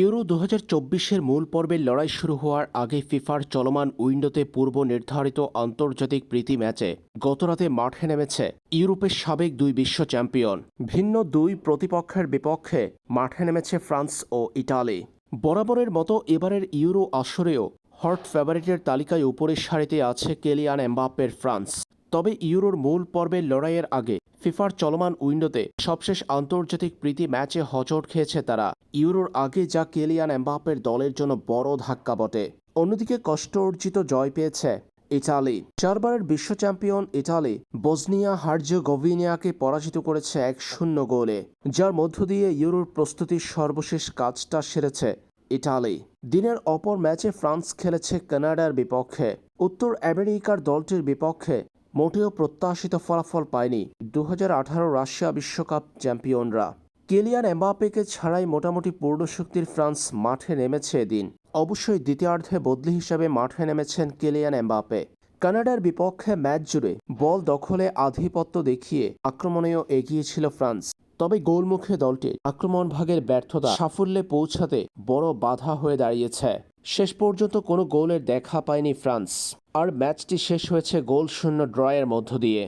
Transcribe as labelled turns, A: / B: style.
A: Euro দু হাজার মূল পর্বের লড়াই শুরু হওয়ার আগে ফিফার চলমান উইন্ডোতে পূর্ব নির্ধারিত আন্তর্জাতিক প্রীতি ম্যাচে গতরাতে মাঠে নেমেছে ইউরোপের সাবেক দুই বিশ্ব চ্যাম্পিয়ন। ভিন্ন দুই প্রতিপক্ষের বিপক্ষে মাঠে নেমেছে ফ্রান্স ও ইটালি। বরাবরের মতো এবারের ইউরো আসরেও হট ফেভারিটের তালিকায় উপরের সারিতে আছে কেলিয়ান এমবাপ্পের ফ্রান্স। তবে ইউরোর মূল পর্বের লড়াইয়ের আগে ফিফার চলমান উইন্ডোতে সবশেষ আন্তর্জাতিক প্রীতি ম্যাচে হচট খেয়েছে তারা। ইউরোর আগে যা কেলিয়ান এমবাপ্পের দলের জন্য বড় ধাক্কা বটে। অন্যদিকে কষ্ট অর্জিত জয় পেয়েছে ইটালি। চারবারের বিশ্ব চ্যাম্পিয়ন ইটালি, বসনিয়া হার্জেগোভিনিয়াকে পরাজিত করেছে এক শূন্য গোলে, যার মধ্য দিয়ে ইউরোর প্রস্তুতির সর্বশেষ কাজটা সেরেছে ইটালি। দিনের অপর ম্যাচে ফ্রান্স খেলেছে কানাডার বিপক্ষে। উত্তর আমেরিকার দলটির বিপক্ষে মোটেও প্রত্যাশিত ফলাফল পায়নি দু হাজার আঠারো রাশিয়া বিশ্বকাপ চ্যাম্পিয়নরা। কেলিয়ান এমবাপেকে ছাড়াই মোটামুটি পূর্ণশক্তির ফ্রান্স মাঠে নেমেছে এদিন। অবশ্যই দ্বিতীয়ার্ধে বদলি হিসাবে মাঠে নেমেছেন কেলিয়ান এমবাপে কানাডার বিপক্ষে ম্যাচ জুড়ে বল দখলে আধিপত্য দেখিয়ে আক্রমণেও এগিয়েছিল ফ্রান্স। তবে গোলমুখে দলটির আক্রমণ ভাগের ব্যর্থতা সাফল্যে পৌঁছাতে বড় বাধা হয়ে দাঁড়িয়েছে। শেষ পর্যন্ত কোনো গোলের দেখা পায়নি ফ্রান্স। আর ম্যাচটি শেষ হয়েছে গোল শূন্য ড্রয়ের মধ্য দিয়ে।